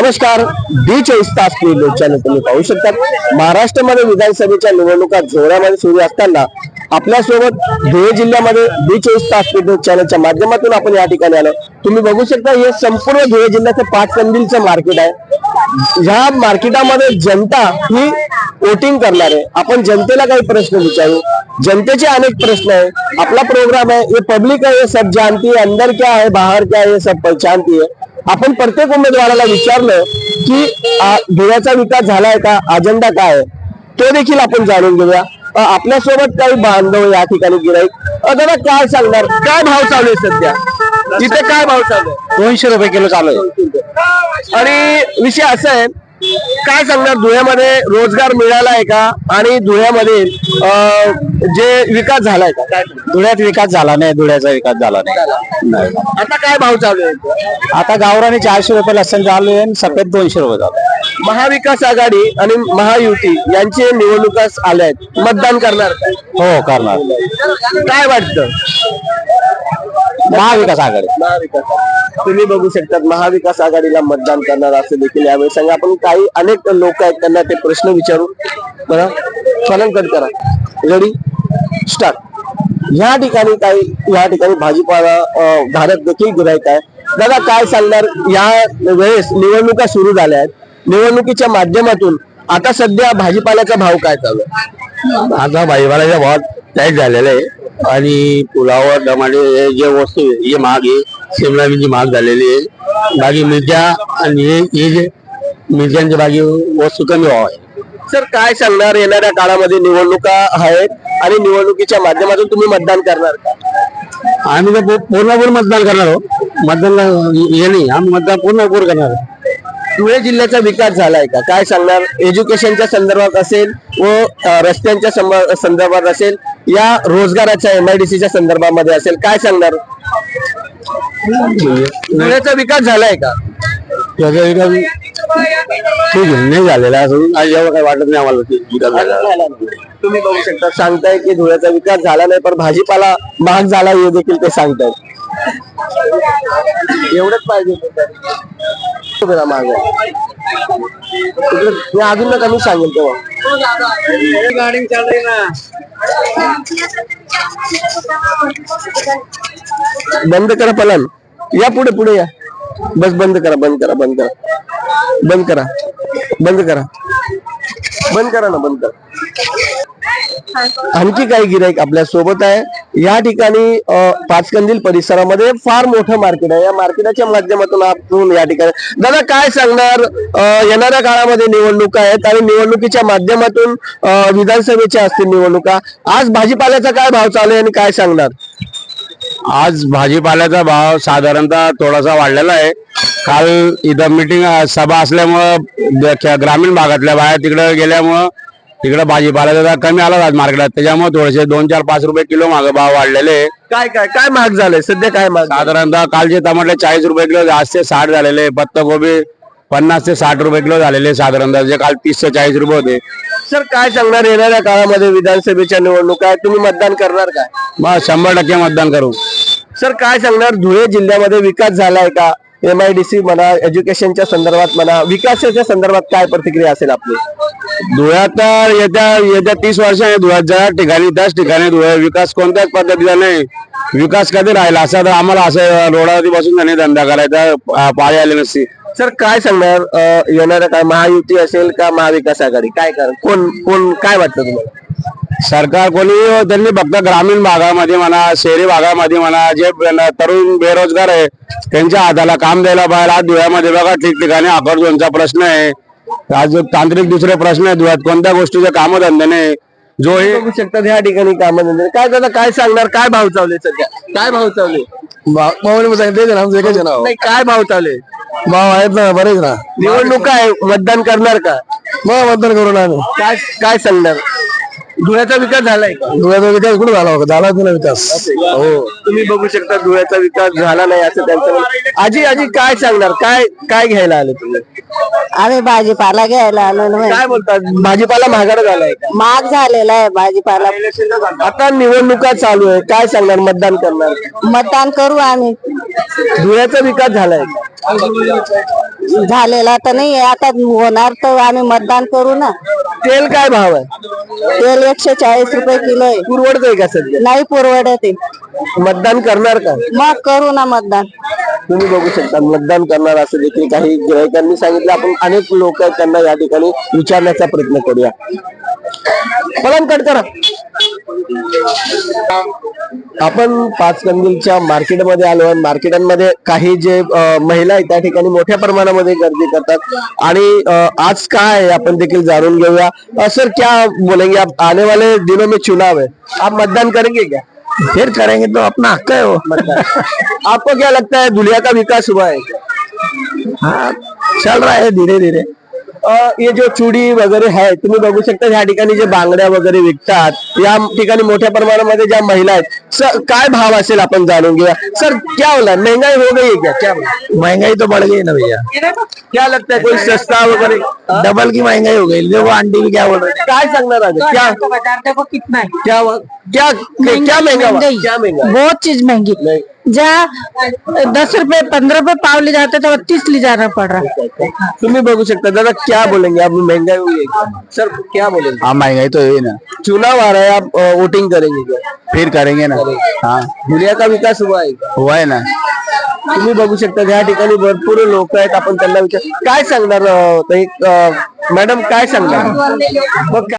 नमस्कार डी चोवीस तास न्यूज चॅनल तुम्ही पाहू शकता महाराष्ट्रामध्ये विधानसभेच्या निवडणुका जोरामध्ये सुरू असताना आपल्यासोबत धुळे जिल्ह्यामध्ये डी चोवीस तास न्यूज चॅनलच्या माध्यमातून आपण या ठिकाणी आलो. तुम्ही बघू शकता हे संपूर्ण धुळे जिल्ह्याचं पाच कंदीलचं मार्केट आहे. ह्या मार्केटामध्ये जनता ही वोटिंग करणार आहे. आपण जनतेला काही प्रश्न विचारू. जनतेचे अनेक प्रश्न आहे. आपला प्रोग्राम आहे हे पब्लिक आहे हे सब जानती है अंदर क्या है बाहर क्या है ये सब पहचानती है आपण प्रत्येक उमेदवाराला विचारलं की धुळ्याचा विकास झालाय का? अजेंडा काय आहे? तो देखील आपण जाणून घेऊया. आपल्यासोबत काही बांधव या ठिकाणी गिराईक. दादा काय सांगणार? काय भाव चालू आहे सध्या? तिथे काय भाव चालू आहे? दोनशे रुपये किलो चालू आहे. आणि विषय असा आहे काय सांगणार धुळ्यामध्ये रोजगार मिळाला आहे का आणि धुळ्यामध्ये जे विकास झालाय का काय? धुळ्यात विकास झाला नाही धुळ्याचा विकास झाला नाही. आता काय भाव चालू आहे आता गावराने चारशे रुपये लसण चालू आहे आणि सफेद दोनशे रुपये चालू आहे. महाविकास आघाडी आणि महायुती यांचे निवडणुकास आल्या आहेत मतदान करणार का? हो करणार काय वाटतं महाविकास आघाडी. महाविकास तुम्ही बघू शकतात महाविकास आघाडीला मतदान करणार असं देखील यावेळी सांगा. आपण काही अनेक लोक आहेत त्यांना ते प्रश्न विचारू बघा. चलन कट करा. रेडी स्टार्ट या ठिकाणी काही या ठिकाणी भाजीपाला धारक देखील गिरायक आहे. दादा काय सांगणार? या वेळेस निवडणुका सुरू झाल्या आहेत. निवडणुकीच्या माध्यमातून आता सध्या भाजीपाल्याचा भाव काय चालू आहे? आता भाजीपाल्याच्या भावात टाईट झालेला आहे. आणि पुलावर टमाटे हे जे वस्तू हे महाग आहे. शिमला मिरची महाग झालेली आहे. बाकी मिरच्या आणि हे हे जे मिरच्यांच्या बाकी वस्तू कमी आहे सर काय सांगणार? येणाऱ्या काळामध्ये निवडणुका आहेत आणि निवडणुकीच्या माध्यमातून तुम्ही मतदान करणार का? आम्ही तर पूर्णपूर मतदान करणार हो मतदान हे नाही आम्ही मतदान पूर्णपूर करणार धुळे जिल्ह्याचा विकास झालाय का? काय सांगणार? एज्युकेशनच्या संदर्भात असेल व रस्त्यांच्या संदर्भात असेल या रोजगाराच्या एमआयडीसीच्या संदर्भामध्ये असेल काय सांगणार? धुळ्याचा विकास झालाय का? विकास ठीक आहे नाही झालेला आणि एवढं काही वाटत नाही आम्हाला की विकास झाला. तुम्ही बघू शकता सांगताय की धुळ्याचा विकास झाला नाही पण भाजीपाला महाग झाला हे देखील ते सांगतायत. एवढंच पाहिजे होतं. जरा आहे. इकडे मी अजून ना कमी सांगेल तेव्हा. गाडी चाल रही ना बंद करा पलन या पुढे पुढे या. बस बंद करा बंद करा बंद करा. बंद करा. बंद करा. बंद करा ना बंद करा. आणखी काही गिराईक आपल्यासोबत आहे. या ठिकाणी पाचकंदील परिसरामध्ये फार मोठं मार्केट आहे. या मार्केटाच्या माध्यमातून आपण या ठिकाणी दादा काय सांगणार? येणाऱ्या काळामध्ये निवडणुका आहेत आणि निवडणुकीच्या माध्यमातून विधानसभेच्या असतील निवडणुका. आज भाजीपाल्याचा काय भाव चालू आहे आणि काय सांगणार? आज भाजीपाल्याचा भाव साधारणतः थोडासा वाढलेला आहे. काल इथं मिटिंग सभा असल्यामुळं ग्रामीण भागातल्या बाहेर तिकडे गेल्यामुळं तिकडे भाजीपाल्याचा जरा कमी आला आज मार्केटात. त्याच्यामुळे थोडेसे दोन चार पाच रुपये किलो मागे भाव वाढलेले. आहे. काय काय काय महाग झालंय? सध्या काय महाग? साधारणतः कालचे टमाटे चाळीस रुपये किलो आज ते साठ झालेले. आहे. पत्ताकोबी पन्नास ते साठ रुपये किलो झालेले आहे साधारणतः. जे काल तीस ते चाळीस रुपये होते. सर काय सांगणार येणाऱ्या काळामध्ये विधानसभेच्या निवडणुका आहेत? तुम्ही मतदान करणार काय? मग शंभर टक्के मतदान करू. सर काय सांगणार? धुळे जिल्ह्यामध्ये विकास झालाय का? एमआयडीसी म्हणा एज्युकेशनच्या संदर्भात म्हणा विकासाच्या संदर्भात काय प्रतिक्रिया असेल आपली? धुळ्यात येत्या येत्या तीस वर्षाने धुळ्यात ज्या ठिकाणी त्याच ठिकाणी धुळे विकास कोणत्याच पद्धतीचा नाही. विकास कधी राहिला? असा तर आम्हाला असं रोडावरती बसून त्यांनी धंदा करायचा पाळी आली नसती. सर काय सांगणार? येणाऱ्या काय महायुती असेल का महाविकास आघाडी? काय कर कोण कोण काय वाटतं तुम्हाला? सरकार कोणी त्यांनी फक्त ग्रामीण भागामध्ये म्हणा शहरी भागामध्ये म्हणा जे तरुण बेरोजगार आहे त्यांच्या हाताला काम द्यायला पाहिजे. आज धुळ्यामध्ये बघा ठिकठिकाणी आकर्षणचा प्रश्न आहे. आज तांत्रिक दुसरे प्रश्न आहे धुळ्यात. कोणत्या गोष्टीचे कामधंदे नाही? जो हे बघू शकतात ह्या ठिकाणी कामधंदे. काय दादा काय सांगणार? काय भाव चालले सध्या? काय भाव चालले? भाऊ सांगितले ना एकच नाव नाही काय भाव चालले? भाव आहेत ना बरेच ना. निवडणुका आहे मतदान करणार का? मग मतदान करू ना काय काय सांगणार? धुळ्याचा विकास झालाय का? धुळ्याचा विकास कुठे झाला होता? झालाच नाही विकास. हो. तुम्ही बघू शकता धुळ्याचा विकास झाला नाही असं त्यांचं म्हणणं. आजी आजी काय सांगणार? काय काय घ्यायला आले तुम्ही? आम्ही भाजीपाला घ्यायला आलो ना काय बोलतात? भाजीपाला महागडा झालाय का? महाग झालेला आहे भाजीपाला. आता निवडणुका चालू आहे. काय सांगणार? मतदान करणार. मतदान करू आम्ही. धुळ्याचा विकास झालाय झालेला तर नाही आहे. आता होणार तर आम्ही मतदान करू ना. तेल काय भाव आहे? तेल एकशे चाळीस रुपये किलो आहे. पुरवडतंय का सध्या? नाही परवडत आहे. मतदान करणार का? मग करू ना मतदान. तुम्ही बघू शकता मतदान करणार असं देखील काही ग्राहकांनी सांगितलं. आपण अनेक लोक आहेत त्यांना या ठिकाणी विचारण्याचा प्रयत्न करूया. पलंग कट करा आपण पाचकंदीलच्या मार्केटमध्ये आलो आहे मार्केटांमध्ये काही जे महिला आहेत त्या ठिकाणी मोठ्या प्रमाणामध्ये गर्दी करतात. आणि आज काय आहे आपण देखील जाणून घेऊया. सर क्या बोलेंगे? आप आने वाले दिनों में चुनाव है. आप मतदान करेंगे क्या? फिर करेंगे तो अपना हक है वो। आपको क्या लगता है दुनिया का विकास हुआ है हाँ चल रहा है धीरे धीरे ये जो चुडी वगैरे आहे तुम्ही बघू शकता ह्या ठिकाणी जे बांगड्या वगैरे विकतात या ठिकाणी मोठ्या प्रमाणामध्ये ज्या महिला आहेत सर काय भाव असेल आपण जाणून घेऊया. सर क्या होला महँगाई हो गई है क्या? क्या महँगाई तो बढ़ गई ना भैया। क्या लगता है कोई सस्ता वगैरे डबल की महँगाई हो गई। देखो आंटी भी क्या बोल रहे काय सांगणार आहे क्या देखो कितना है। क्या क्या क्या महँगा हुआ? क्या महँगा बहुत चीज़ महँगी। जहाँ दस रुपए पंद्रह रुपए पाव ले जाते तो तीस ले जाना पड़ रहा है। तुम्ही बघू शकता दादा क्या बोलेंगे? आप महँगाई हुई है। क्या? सर क्या बोलेंगे? हाँ महँगाई तो है ना। चुनाव आ रहा है आप वोटिंग करेंगे क्या? फिर करेंगे ना। हाँ दुनिया का विकास हुआ है क्या? हुआ है ना तुम्ही बघू शकता या ठिकाणी भरपूर लोक आहेत आपण त्यांना विचार काय सांगणार अं, ताई? अं, मॅडम काय सांगणार मग